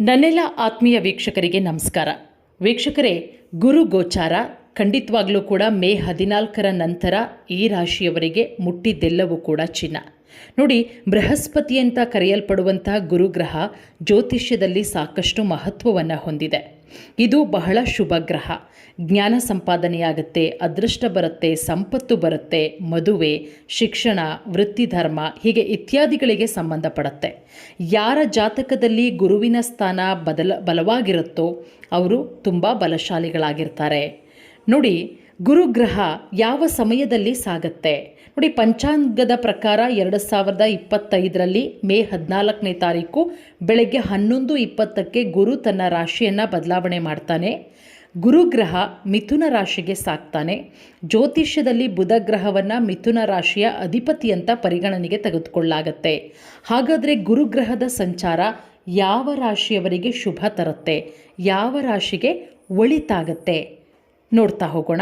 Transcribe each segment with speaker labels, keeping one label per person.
Speaker 1: ನನ್ನೆಲ್ಲ ಆತ್ಮೀಯ ವೀಕ್ಷಕರಿಗೆ ನಮಸ್ಕಾರ. ವೀಕ್ಷಕರೇ, ಗುರು ಗೋಚಾರ, ಖಂಡಿತವಾಗ್ಲೂ ಕೂಡ ಮೇ ಹದಿನಾಲ್ಕರ ನಂತರ ಈ ರಾಶಿಯವರಿಗೆ ಮುಟ್ಟಿದ್ದೆಲ್ಲವೂ ಕೂಡ ಚಿನ್ನ. ನೋಡಿ, ಬೃಹಸ್ಪತಿ ಅಂತ ಕರೆಯಲ್ಪಡುವಂತಹ ಗುರುಗ್ರಹ ಜ್ಯೋತಿಷ್ಯದಲ್ಲಿ ಸಾಕಷ್ಟು ಮಹತ್ವವನ್ನು ಹೊಂದಿದೆ. ಇದು ಬಹಳ ಶುಭ ಗ್ರಹ. ಜ್ಞಾನ ಸಂಪಾದನೆಯಾಗುತ್ತೆ, ಅದೃಷ್ಟ ಬರುತ್ತೆ, ಸಂಪತ್ತು ಬರುತ್ತೆ, ಮದುವೆ, ಶಿಕ್ಷಣ ವೃತ್ತಿಧರ್ಮ ಹೀಗೆ ಇತ್ಯಾದಿಗಳಿಗೆ ಸಂಬಂಧಪಡುತ್ತೆ. ಯಾರ ಜಾತಕದಲ್ಲಿ ಗುರುವಿನ ಸ್ಥಾನ ಬದಲ, ಬಲವಾಗಿರುತ್ತೋ, ಅವರು ತುಂಬ ಬಲಶಾಲಿಗಳಾಗಿರ್ತಾರೆ. ನೋಡಿ ಗುರುಗ್ರಹ ಯಾವ ಸಮಯದಲ್ಲಿ ಸಾಗತ್ತೆ? ನೋಡಿ, ಪಂಚಾಂಗದ ಪ್ರಕಾರ ಎರಡು ಸಾವಿರದ ಇಪ್ಪತ್ತೈದರಲ್ಲಿ ಮೇ ಹದಿನಾಲ್ಕನೇ ತಾರೀಕು ಬೆಳಗ್ಗೆ ಹನ್ನೊಂದು ಇಪ್ಪತ್ತಕ್ಕೆ ಗುರು ತನ್ನ ರಾಶಿಯನ್ನು ಬದಲಾವಣೆ ಮಾಡ್ತಾನೆ. ಗುರುಗ್ರಹ ಮಿಥುನ ರಾಶಿಗೆ ಸಾಕ್ತಾನೆ ಜ್ಯೋತಿಷ್ಯದಲ್ಲಿ ಬುಧ ಗ್ರಹವನ್ನು ಮಿಥುನ ರಾಶಿಯ ಅಧಿಪತಿ ಅಂತ ಪರಿಗಣನೆಗೆ ತೆಗೆದುಕೊಳ್ಳಲಾಗತ್ತೆ ಹಾಗಾದರೆ ಗುರುಗ್ರಹದ ಸಂಚಾರ ಯಾವ ರಾಶಿಯವರಿಗೆ ಶುಭ ತರುತ್ತೆ? ಯಾವ ರಾಶಿಗೆ ಒಳಿತಾಗತ್ತೆ? ನೋಡ್ತಾ ಹೋಗೋಣ.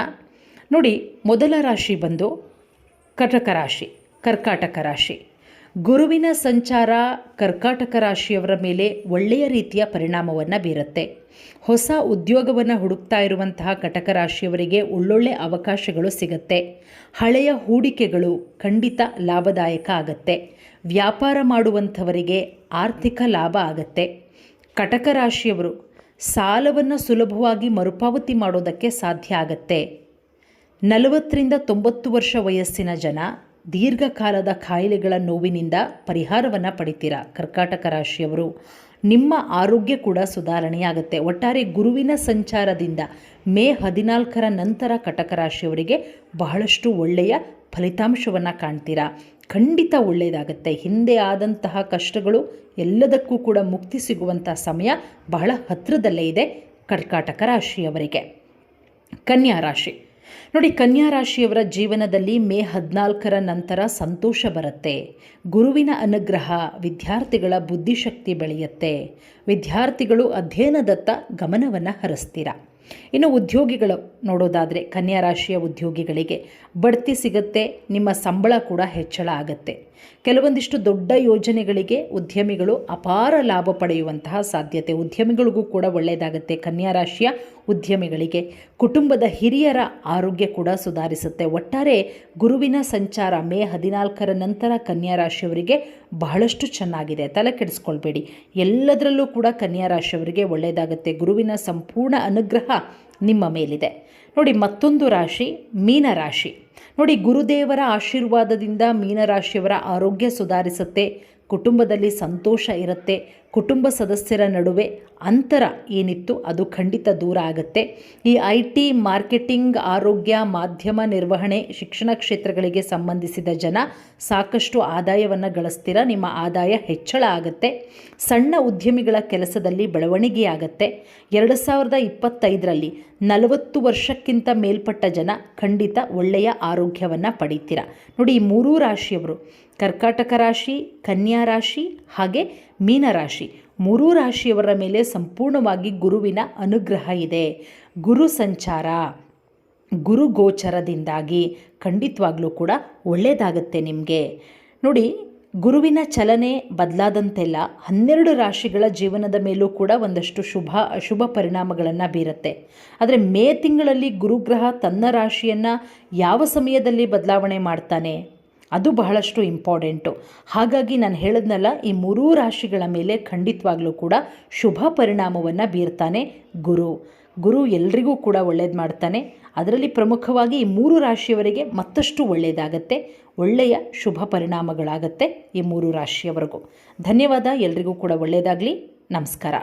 Speaker 1: ನೋಡಿ, ಮೊದಲ ರಾಶಿ ಬಂದು ಕಟಕ ರಾಶಿ, ಕರ್ಕಾಟಕ ರಾಶಿ. ಗುರುವಿನ ಸಂಚಾರ ಕರ್ಕಾಟಕ ರಾಶಿಯವರ ಮೇಲೆ ಒಳ್ಳೆಯ ರೀತಿಯ ಪರಿಣಾಮವನ್ನು ಬೀರುತ್ತೆ. ಹೊಸ ಉದ್ಯೋಗವನ್ನು ಹುಡುಕ್ತಾ ಇರುವಂತಹ ಕಟಕ ರಾಶಿಯವರಿಗೆ ಒಳ್ಳೊಳ್ಳೆ ಅವಕಾಶಗಳು ಸಿಗುತ್ತೆ. ಹಳೆಯ ಹೂಡಿಕೆಗಳು ಖಂಡಿತ ಲಾಭದಾಯಕ ಆಗತ್ತೆ. ವ್ಯಾಪಾರ ಮಾಡುವಂಥವರಿಗೆ ಆರ್ಥಿಕ ಲಾಭ ಆಗತ್ತೆ. ಕಟಕ ರಾಶಿಯವರು ಸಾಲವನ್ನು ಸುಲಭವಾಗಿ ಮರುಪಾವತಿ ಮಾಡೋದಕ್ಕೆ ಸಾಧ್ಯ ಆಗತ್ತೆ. ನಲವತ್ತರಿಂದ ತೊಂಬತ್ತು ವರ್ಷ ವಯಸ್ಸಿನ ಜನ ದೀರ್ಘಕಾಲದ ಕಾಯಿಲೆಗಳ ನೋವಿನಿಂದ ಪರಿಹಾರವನ್ನು ಪಡಿತೀರಾ? ಕರ್ಕಾಟಕ ರಾಶಿಯವರು, ನಿಮ್ಮ ಆರೋಗ್ಯ ಕೂಡ ಸುಧಾರಣೆಯಾಗುತ್ತೆ. ಒಟ್ಟಾರೆ ಗುರುವಿನ ಸಂಚಾರದಿಂದ ಮೇ ಹದಿನಾಲ್ಕರ ನಂತರ ಕಟಕ ರಾಶಿಯವರಿಗೆ ಬಹಳಷ್ಟು ಒಳ್ಳೆಯ ಫಲಿತಾಂಶವನ್ನು ಕಾಣ್ತೀರಾ? ಖಂಡಿತ ಒಳ್ಳೆಯದಾಗುತ್ತೆ ಹಿಂದೆ ಆದಂತಹ ಕಷ್ಟಗಳು ಎಲ್ಲದಕ್ಕೂ ಕೂಡ ಮುಕ್ತಿ ಸಿಗುವಂಥ ಸಮಯ ಬಹಳ ಹತ್ತಿರದಲ್ಲೇ ಇದೆ ಕರ್ಕಾಟಕ ರಾಶಿಯವರಿಗೆ. ಕನ್ಯಾ ರಾಶಿ ನೋಡಿ, ಕನ್ಯಾ ರಾಶಿಯವರ ಜೀವನದಲ್ಲಿ ಮೇ ಹದಿನಾಲ್ಕರ ನಂತರ ಸಂತೋಷ ಬರುತ್ತೆ. ಗುರುವಿನ ಅನುಗ್ರಹ ವಿದ್ಯಾರ್ಥಿಗಳ ಬುದ್ಧಿಶಕ್ತಿ ಬೆಳೆಯುತ್ತೆ. ವಿದ್ಯಾರ್ಥಿಗಳು ಅಧ್ಯಯನದತ್ತ ಗಮನವನ್ನು ಹರಿಸ್ತೀರ? ಇನ್ನು ಉದ್ಯೋಗಿಗಳು ನೋಡೋದಾದರೆ ಕನ್ಯಾ ರಾಶಿಯ ಉದ್ಯೋಗಿಗಳಿಗೆ ಬಡ್ತಿ ಸಿಗುತ್ತೆ, ನಿಮ್ಮ ಸಂಬಳ ಕೂಡ ಹೆಚ್ಚಳ ಆಗುತ್ತೆ. ಕೆಲವೊಂದಿಷ್ಟು ದೊಡ್ಡ ಯೋಜನೆಗಳಿಗೆ ಉದ್ಯಮಿಗಳು ಅಪಾರ ಲಾಭ ಪಡೆಯುವಂತಹ ಸಾಧ್ಯತೆ. ಉದ್ಯಮಿಗಳಿಗೂ ಕೂಡ ಒಳ್ಳೆಯದಾಗುತ್ತೆ. ಕನ್ಯಾ ರಾಶಿಯ ಉದ್ಯಮಿಗಳಿಗೆ ಕುಟುಂಬದ ಹಿರಿಯರ ಆರೋಗ್ಯ ಕೂಡ ಸುಧಾರಿಸುತ್ತೆ. ಒಟ್ಟಾರೆ ಗುರುವಿನ ಸಂಚಾರ ಮೇ ಹದಿನಾಲ್ಕರ ನಂತರ ಕನ್ಯಾ ರಾಶಿಯವರಿಗೆ ಬಹಳಷ್ಟು ಚೆನ್ನಾಗಿದೆ. ತಲೆ ಕೆಡಿಸ್ಕೊಳ್ಬೇಡಿ. ಎಲ್ಲದರಲ್ಲೂ ಕೂಡ ಕನ್ಯಾ ರಾಶಿಯವರಿಗೆ ಒಳ್ಳೆಯದಾಗುತ್ತೆ. ಗುರುವಿನ ಸಂಪೂರ್ಣ ಅನುಗ್ರಹ ನಿಮ್ಮ ಮೇಲಿದೆ. ನೋಡಿ ಮತ್ತೊಂದು ರಾಶಿ ಮೀನರಾಶಿ. ನೋಡಿ, ಗುರುದೇವರ ಆಶೀರ್ವಾದದಿಂದ ಮೀನರಾಶಿಯವರ ಆರೋಗ್ಯ ಸುಧಾರಿಸುತ್ತೆ, ಕುಟುಂಬದಲ್ಲಿ ಸಂತೋಷ ಇರುತ್ತೆ, ಕುಟುಂಬ ಸದಸ್ಯರ ನಡುವೆ ಅಂತರ ಏನಿತ್ತು ಅದು ಖಂಡಿತ ದೂರ ಆಗುತ್ತೆ. ಈ ಐ ಟಿ ಮಾರ್ಕೆಟಿಂಗ್, ಆರೋಗ್ಯ, ಮಾಧ್ಯಮ ನಿರ್ವಹಣೆ, ಶಿಕ್ಷಣ ಕ್ಷೇತ್ರಗಳಿಗೆ ಸಂಬಂಧಿಸಿದ ಜನ ಸಾಕಷ್ಟು ಆದಾಯವನ್ನು ಗಳಿಸ್ತೀರ, ನಿಮ್ಮ ಆದಾಯ ಹೆಚ್ಚಳ ಆಗುತ್ತೆ. ಸಣ್ಣ ಉದ್ಯಮಿಗಳ ಕೆಲಸದಲ್ಲಿ ಬೆಳವಣಿಗೆಯಾಗತ್ತೆ. ಎರಡು ಸಾವಿರದ ಇಪ್ಪತ್ತೈದರಲ್ಲಿ ನಲವತ್ತು ವರ್ಷಕ್ಕಿಂತ ಮೇಲ್ಪಟ್ಟ ಜನ ಖಂಡಿತ ಒಳ್ಳೆಯ ಆರೋಗ್ಯವನ್ನು ಪಡಿತೀರ. ನೋಡಿ, ಈ ಮೂರೂ ರಾಶಿಯವರು, ಕರ್ಕಾಟಕ ರಾಶಿ, ಕನ್ಯಾ ರಾಶಿ, ಹಾಗೆ ಮೀನರಾಶಿ ಮೂರೂ ರಾಶಿಯವರ ಮೇಲೆ ಸಂಪೂರ್ಣವಾಗಿ ಗುರುವಿನ ಅನುಗ್ರಹ ಇದೆ. ಗುರು ಸಂಚಾರ, ಗುರು ಗೋಚರದಿಂದಾಗಿ ಖಂಡಿತವಾಗ್ಲೂ ಕೂಡ ಒಳ್ಳೆಯದಾಗುತ್ತೆ ನಿಮಗೆ. ನೋಡಿ ಗುರುವಿನ ಚಲನೆ ಬದಲಾದಂತೆಲ್ಲ ಹನ್ನೆರಡು ರಾಶಿಗಳ ಜೀವನದ ಮೇಲೂ ಕೂಡ ಒಂದಷ್ಟು ಶುಭ, ಅಶುಭ ಪರಿಣಾಮಗಳನ್ನು ಬೀರುತ್ತೆ. ಆದರೆ ಮೇ ತಿಂಗಳಲ್ಲಿ ಗುರುಗ್ರಹ ತನ್ನ ರಾಶಿಯನ್ನು ಯಾವ ಸಮಯದಲ್ಲಿ ಬದಲಾವಣೆ ಮಾಡ್ತಾನೆ? ಅದು ಬಹಳಷ್ಟು ಇಂಪಾರ್ಟೆಂಟು. ಹಾಗಾಗಿ ನಾನು ಹೇಳಿದ್ನಲ್ಲ, ಈ ಮೂರೂ ರಾಶಿಗಳ ಮೇಲೆ ಖಂಡಿತವಾಗ್ಲೂ ಕೂಡ ಶುಭ ಪರಿಣಾಮವನ್ನು ಬೀರ್ತಾನೆ ಗುರು. ಗುರು ಎಲ್ರಿಗೂ ಕೂಡ ಒಳ್ಳೇದು ಮಾಡ್ತಾನೆ. ಅದರಲ್ಲಿ ಪ್ರಮುಖವಾಗಿ ಈ ಮೂರು ರಾಶಿಯವರಿಗೆ ಮತ್ತಷ್ಟು ಒಳ್ಳೆಯದಾಗತ್ತೆ ಒಳ್ಳೆಯ ಶುಭ ಪರಿಣಾಮಗಳಾಗತ್ತೆ ಈ ಮೂರು ರಾಶಿಯವರೆಗೂ. ಧನ್ಯವಾದ, ಎಲ್ರಿಗೂ ಕೂಡ ಒಳ್ಳೆಯದಾಗಲಿ ನಮಸ್ಕಾರ.